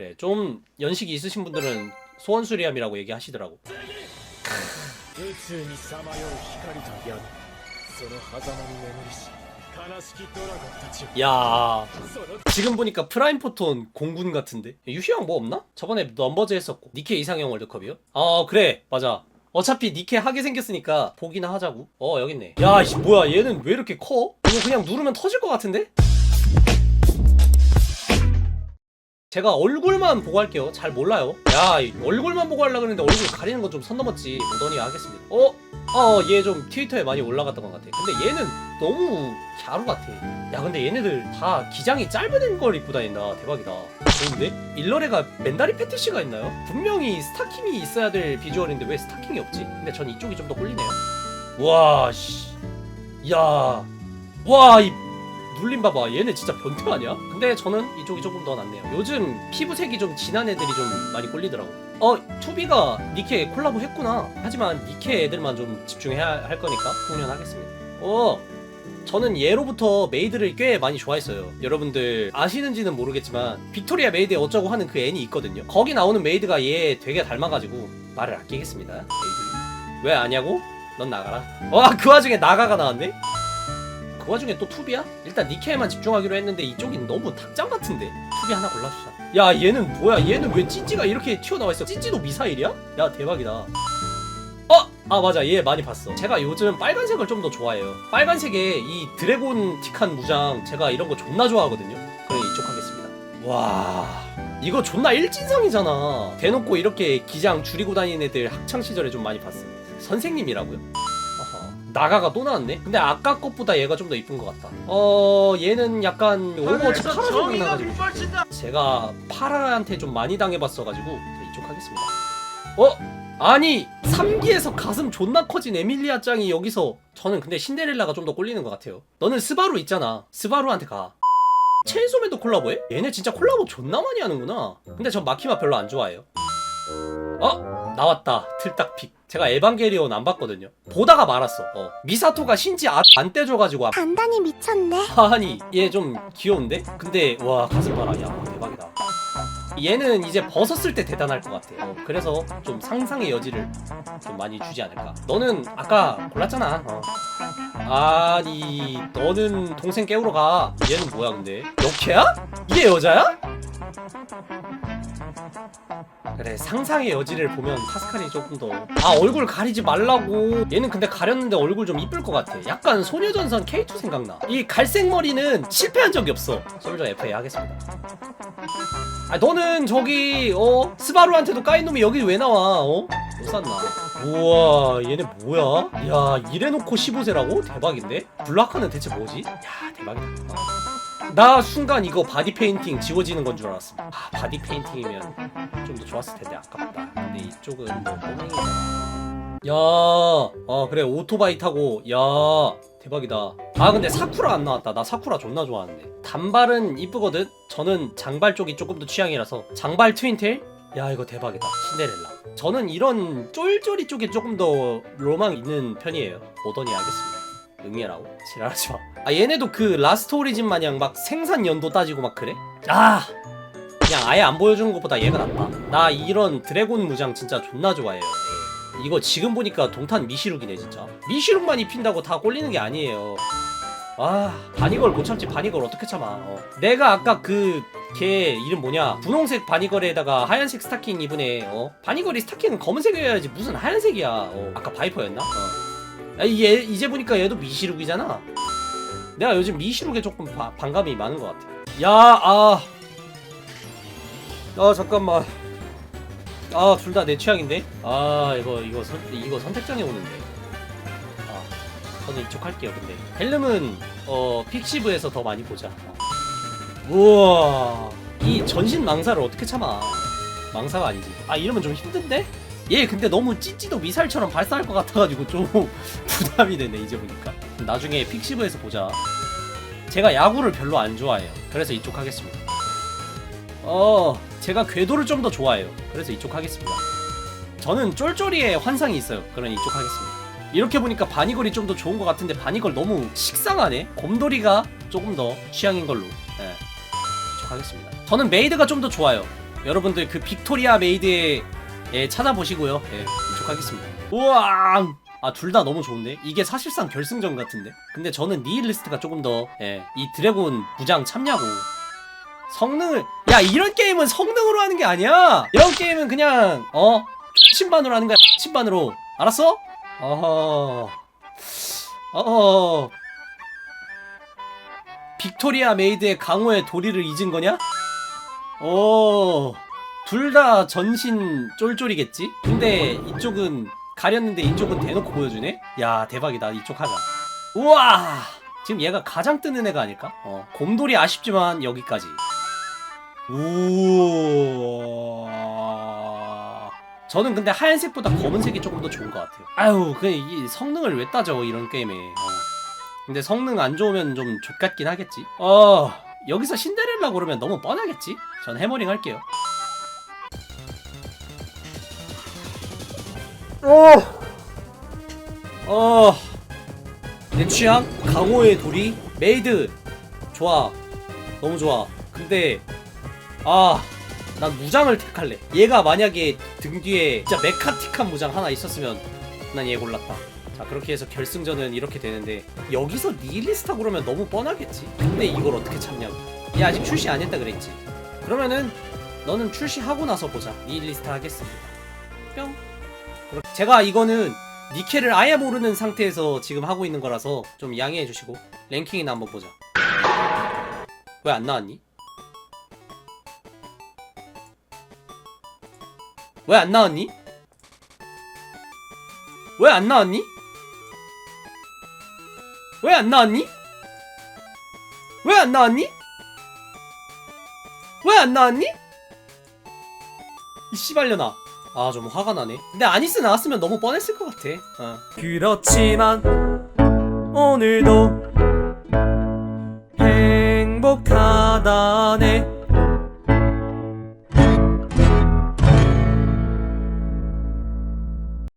그래. 좀 연식이 있으신 분들은 소원수리함이라고 얘기하시더라고. 야. 지금 보니까 프라임 포톤 공군 같은데? 유시형 뭐 없나? 저번에 넘버즈 했었고. 니케 이상형 월드컵이요? 아 그래. 맞아. 어차피 니케 하게 생겼으니까 보기나 하자고. 어 여깄네. 야 뭐야. 얘는 왜 이렇게 커? 이거 그냥 누르면 터질 것 같은데? 제가 얼굴만 보고 할게요. 잘 몰라요. 야이 얼굴만 보고 하려고 했는데 얼굴 가리는 건 좀 선 넘었지. 모더니 하겠습니다. 어? 어 얘 좀 트위터에 많이 올라갔던 것 같아. 근데 얘는 너무 갸루 같아. 야 근데 얘네들 다 기장이 짧은 걸 입고 다닌다. 대박이다. 좋은데? 일러레가 맨다리 패티시가 있나요? 분명히 스타킹이 있어야 될 비주얼인데 왜 스타킹이 없지? 근데 전 이쪽이 좀더 꼴리네요. 와 씨. 야. 와, 이 눌림 봐봐. 얘네 진짜 변태 아니야? 근데 저는 이쪽이 조금 더 낫네요. 요즘 피부색이 좀 진한 애들이 좀 많이 꼴리더라고. 어, 투비가 니케 콜라보 했구나. 하지만 니케 애들만 좀 집중해야 할 거니까 공연하겠습니다. 어, 저는 얘로부터 메이드를 꽤 많이 좋아했어요. 여러분들 아시는지는 모르겠지만 빅토리아 메이드에 어쩌고 하는 그 애니 있거든요. 거기 나오는 메이드가 얘 되게 닮아가지고 말을 아끼겠습니다. 메이드. 왜 아냐고? 넌 나가라. 와, 그 와중에 나가가 나왔네? 그 와중에 또 투비야? 일단 니케에만 집중하기로 했는데 이쪽이 너무 닭장 같은데. 투비 하나 골라주자. 야 얘는 뭐야? 얘는 왜 찌찌가 이렇게 튀어나와 있어? 찌찌도 미사일이야? 야 대박이다. 어! 아 맞아. 얘 많이 봤어. 제가 요즘 빨간색을 좀 더 좋아해요. 빨간색에 이 드래곤틱한 무장 제가 이런 거 존나 좋아하거든요. 그래 이쪽 하겠습니다. 와 이거 존나 일진상이잖아. 대놓고 이렇게 기장 줄이고 다니는 애들 학창시절에 좀 많이 봤어. 선생님이라고요? 나가가 또 나왔네? 근데 아까 것보다 얘가 좀 더 이쁜 것 같다. 어, 얘는 약간 오버워치 파라적이 나가지고. 제가 파라한테 좀 많이 당해봤어가지고 이쪽 하겠습니다. 어? 아니 3기에서 가슴 존나 커진 에밀리아 짱이 여기서 저는 근데 신데렐라가 좀 더 꼴리는 것 같아요. 너는 스바루 있잖아. 스바루한테 가. 체인소맨도 콜라보해? 얘네 진짜 콜라보 존나 많이 하는구나. 근데 전 마키마 별로 안 좋아해요. 어? 나왔다. 틀딱픽. 제가 에반게리온 안 봤거든요. 보다가 말았어. 어. 미사토가 신지 아, 안 떼줘가지고 아- 단단히 미쳤네. 아니 얘 좀 귀여운데? 근데 와 가슴 봐라 야 대박이다 얘는 이제 벗었을 때 대단할 것 같아 어, 그래서 좀 상상의 여지를 좀 많이 주지 않을까 너는 아까 골랐잖아 어. 아니 너는 동생 깨우러 가 얘는 뭐야 근데 역해야? 이게 여자야? 그래 상상의 여지를 보면 파스칼이 조금 더 아 얼굴 가리지 말라고. 얘는 근데 가렸는데 얼굴 좀 이쁠 것 같아. 약간 소녀전선 K2 생각나. 이 갈색 머리는 실패한 적이 없어. 솔저 FA 하겠습니다. 아 너는 저기 어? 스바루한테도 까인 놈이 여기 왜 나와? 어? 못 샀나? 우와 얘네 뭐야? 야 이래놓고 15세라고? 대박인데? 블라카는 대체 뭐지? 야 대박이다. 어. 나 순간 이거 바디 페인팅 지워지는 건 줄 알았어 아 바디 페인팅이면 좀 더 좋았을 텐데 아깝다. 근데 이쪽은 뭐 꼬맹이잖아. 야, 아 그래 오토바이 타고 야 대박이다. 아 근데 사쿠라 안 나왔다. 나 사쿠라 존나 좋아하는데. 단발은 이쁘거든. 저는 장발 쪽이 조금 더 취향이라서 장발 트윈테일. 야 이거 대박이다. 신데렐라. 저는 이런 쫄쫄이 쪽에 조금 더 로망 있는 편이에요. 모더니 하겠습니다. 응애라고? 지랄하지 마. 아 얘네도 그 라스트 오리진 마냥 막 생산 연도 따지고 막 그래? 아 그냥 아예 안 보여주는 것보다 얘가 낫다. 나 이런 드래곤 무장 진짜 존나 좋아해요. 예. 이거 지금 보니까 동탄 미시룩이네 진짜. 미시룩만 입힌다고 다 꼴리는 게 아니에요. 아 바니걸 못 참지 바니걸 어떻게 참아? 어. 내가 아까 그 걔 이름 뭐냐 분홍색 바니걸에다가 하얀색 스타킹 입은 애 어? 바니걸이 스타킹은 검은색이어야지 무슨 하얀색이야 어. 아까 바이퍼였나? 어. 아, 얘 이제 보니까 얘도 미시룩이잖아. 내가 요즘 미시룩에 조금 바- 반감이 많은 것 같아. 야, 아, 아 잠깐만. 아 둘 다 내 취향인데. 아 이거 이거 선 이거 선택장애 오는데. 아 저는 이쪽 할게요. 근데 헬름은 어 픽시브에서 더 많이 보자. 우와 이 전신 망사를 어떻게 참아? 망사가 아니지. 아 이러면 좀 힘든데? 얘 근데 너무 찌찌도 미사일처럼 발사할 것 같아가지고 좀 부담이 되네 이제 보니까. 나중에 픽시브에서 보자. 제가 야구를 별로 안 좋아해요. 그래서 이쪽 하겠습니다. 어, 제가 궤도를 좀 더 좋아해요. 그래서 이쪽 하겠습니다. 저는 쫄쫄이의 환상이 있어요. 그러니 이쪽 하겠습니다. 이렇게 보니까 바니걸이 좀 더 좋은 것 같은데 바니걸 너무 식상하네. 곰돌이가 조금 더 취향인 걸로. 네. 이쪽 하겠습니다. 저는 메이드가 좀 더 좋아요. 여러분들 그 빅토리아 메이드에 예, 찾아보시고요. 예, 이쪽 하겠습니다. 우와! 아, 둘 다 너무 좋은데? 이게 사실상 결승전 같은데? 근데 저는 니힐리스트가 조금 더, 예, 이 드래곤 부장 참냐고. 성능을, 야, 이런 게임은 성능으로 하는 게 아니야! 이런 게임은 그냥, 어? 신반으로 하는 거야, 신반으로. 알았어? 어허. 어허. 빅토리아 메이드의 강호의 도리를 잊은 거냐? 오, 둘 다 전신 쫄쫄이겠지? 근데 이쪽은 가렸는데 이쪽은 대놓고 보여주네? 야, 대박이다. 이쪽 하자. 우와! 지금 얘가 가장 뜨는 애가 아닐까? 어, 곰돌이 아쉽지만 여기까지. 우와. 저는 근데 하얀색보다 검은색이 조금 더 좋은 것 같아요. 아유, 그, 이 성능을 왜 따져, 이런 게임에. 어. 근데 성능 안 좋으면 좀 족같긴 하겠지. 어, 여기서 신데렐라 고르면 너무 뻔하겠지? 전 해머링 할게요. 어, 어, 내 취향? 강호의 돌이 메이드. 좋아, 너무 좋아. 근데 아, 난 무장을 택할래. 얘가 만약에 등 뒤에 진짜 메카틱한 무장 하나 있었으면 난 얘 골랐다. 자 그렇게 해서 결승전은 이렇게 되는데 여기서 니일리스타 고르면 너무 뻔하겠지? 근데 이걸 어떻게 참냐고. 얘 아직 출시 안 했다 그랬지. 그러면은 너는 출시하고 나서 보자. 니일리스타 하겠습니다. 뿅 제가 이거는 니켈을 아예 모르는 상태에서 지금 하고 있는 거라서 좀 양해해 주시고 랭킹이나 한번 보자 왜 안 나왔니? 왜 안 나왔니? 왜 안 나왔니? 왜 안 나왔니? 왜 안 나왔니? 왜 안 나왔니? 이 씨발려나. 아, 좀 화가 나네. 근데 아니스 나왔으면 너무 뻔했을 것 같아. 어. 그렇지만 오늘도 행복하다네